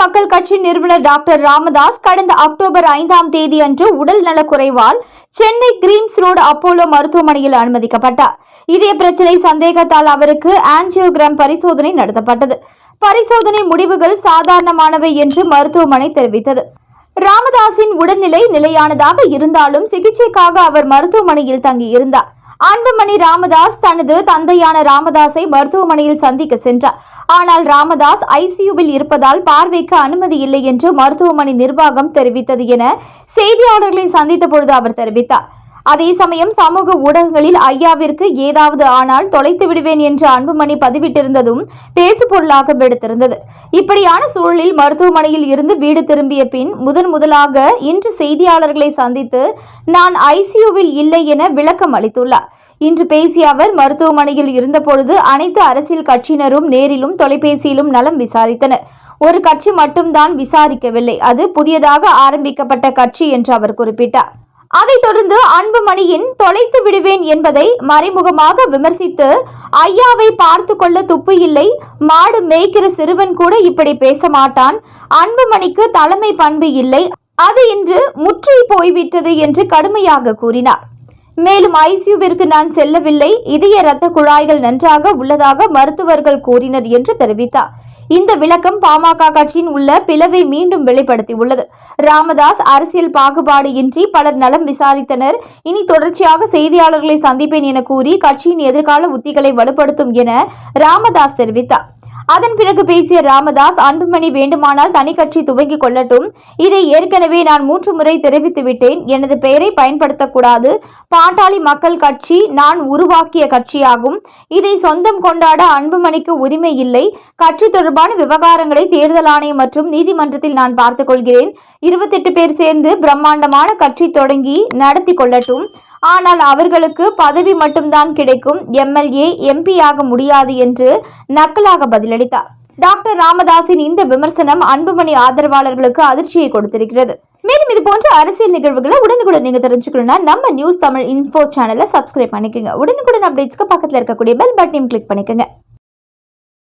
மக்கள் கட்சி நிறுவனர் டாக்டர் ராமதாஸ் கடந்த அக்டோபர் ஐந்தாம் தேதி அன்று உடல் நலக்குறைவால் சென்னை கிரீம்ஸ் ரோடு அப்போலோ மருத்துவமனையில் அனுமதிக்கப்பட்டார். இதே பிரச்சனை சந்தேகத்தால் அவருக்கு ஆன்ஜியோகிராம் பரிசோதனை நடத்தப்பட்டது. பரிசோதனை முடிவுகள் சாதாரணமானவை என்று மருத்துவமனை தெரிவித்தது. ராமதாஸின் உடல்நிலை நிலையானதாக இருந்தாலும் சிகிச்சைக்காக அவர் மருத்துவமனையில் தங்கியிருந்தார். அன்புமணி ராமதாஸ் தனது தந்தையான ராமதாஸை மருத்துவமனையில் சந்திக்க சென்றார். ஆனால் ராமதாஸ் ஐசியூவில் இருப்பதால் பார்வைக்கு அனுமதி இல்லை என்று மருத்துவமனை நிர்வாகம் தெரிவித்தது என செய்தியாளர்களை சந்தித்த பொழுது அவர் தெரிவித்தார். அதே சமயம் சமூக ஊடகங்களில் ஐயாவிற்கு ஏதாவது ஆனால் தொலைத்து விடுவேன் என்று அன்புமணி பதிவிட்டிருந்ததும் பேசு பொருளாக வெடித்திருந்தது. இப்படியான சூழலில் மருத்துவமனையில் இருந்து வீடு திரும்பிய பின் முதன் முதலாக இன்று செய்தியாளர்களை சந்தித்து நான் ஐசியூவில் இல்லை என விளக்கம் அளித்துள்ளார். இன்று பேசிய அவர் மருத்துவமனையில் இருந்தபொழுது அனைத்து அரசியல் கட்சியினரும் நேரிலும் தொலைபேசியிலும் நலம் விசாரித்தனர். ஒரு கட்சி மட்டும்தான் விசாரிக்கவில்லை. அது புதியதாக ஆரம்பிக்கப்பட்ட கட்சி என்று அவர் குறிப்பிட்டார். அதைத் தொடர்ந்து அன்புமணியின் தொலைத்து விடுவேன் என்பதை மறைமுகமாக விமர்சித்து ஐயாவை பார்த்து கொள்ள துப்பு இல்லை மாடு மேய்க்கிற சிறுவன் கூட இப்படி பேச மாட்டான். அன்புமணிக்கு தலைமை பண்பு இல்லை. அது இன்று முற்றி போய்விட்டது என்று கடுமையாக கூறினார். மேலும் ஐசியூவிற்கு நான் செல்லவில்லை. இதய இரத்த குழாய்கள் நன்றாக உள்ளதாக மருத்துவர்கள் கூறினர் என்று தெரிவித்தார். இந்த விளக்கம் பாமக கட்சியின் உள்ள பிளவை மீண்டும் வெளிப்படுத்தியுள்ளது. ராமதாஸ் அரசியல் பாகுபாடு இன்றி பலர் நலம் விசாரித்தனர். இனி தொடர்ச்சியாக செய்தியாளர்களை சந்திப்பேன் என கூறி கட்சியின் எதிர்கால உத்திகளை வலுப்படுத்தும் என ராமதாஸ் தெரிவித்தார். அதன் பிறகு பேசிய ராமதாஸ் அன்புமணி வேண்டுமானால் தனி கட்சி துவங்கிக் கொள்ளட்டும். இதை ஏற்கனவே நான் மூன்று முறை தெரிவித்து விட்டேன். எனது பெயரை பயன்படுத்தக்கூடாது. பாட்டாளி மக்கள் கட்சி நான் உருவாக்கிய கட்சியாகும். இதை சொந்தம் கொண்டாட அன்புமணிக்கு உரிமை இல்லை. கட்சி தொடர்பான விவகாரங்களை தேர்தல் ஆணையம் மற்றும் நீதிமன்றத்தில் நான் பார்த்துக் கொள்கிறேன். இருபத்தெட்டு பேர் சேர்ந்து பிரம்மாண்டமான கட்சி தொடங்கி நடத்தி கொள்ளட்டும். ஆனால் அவர்களுக்கு பதவி மட்டும்தான் கிடைக்கும். எம்எல்ஏ எம்பி ஆக முடியாது என்று நக்கலாக பதிலளித்தார். டாக்டர் ராமதாஸின் இந்த விமர்சனம் அன்புமணி ஆதரவாளர்களுக்கு அதிர்ச்சியை கொடுத்திருக்கிறது. மேலும் இது போன்ற அரசியல் நிகழ்வுகளை உடனுக்குடன் நீங்க தெரிஞ்சுக்கணும்னா நம்ம நியூஸ் தமிழ் இன்ஃபோ சேனலை சப்ஸ்கிரைப் பண்ணிக்கோங்க. உடனுக்குடன் அப்டேட்ஸ்க்கு பக்கத்தில் இருக்கக்கூடிய பெல் பட்டனையும் கிளிக் பண்ணிக்கோங்க.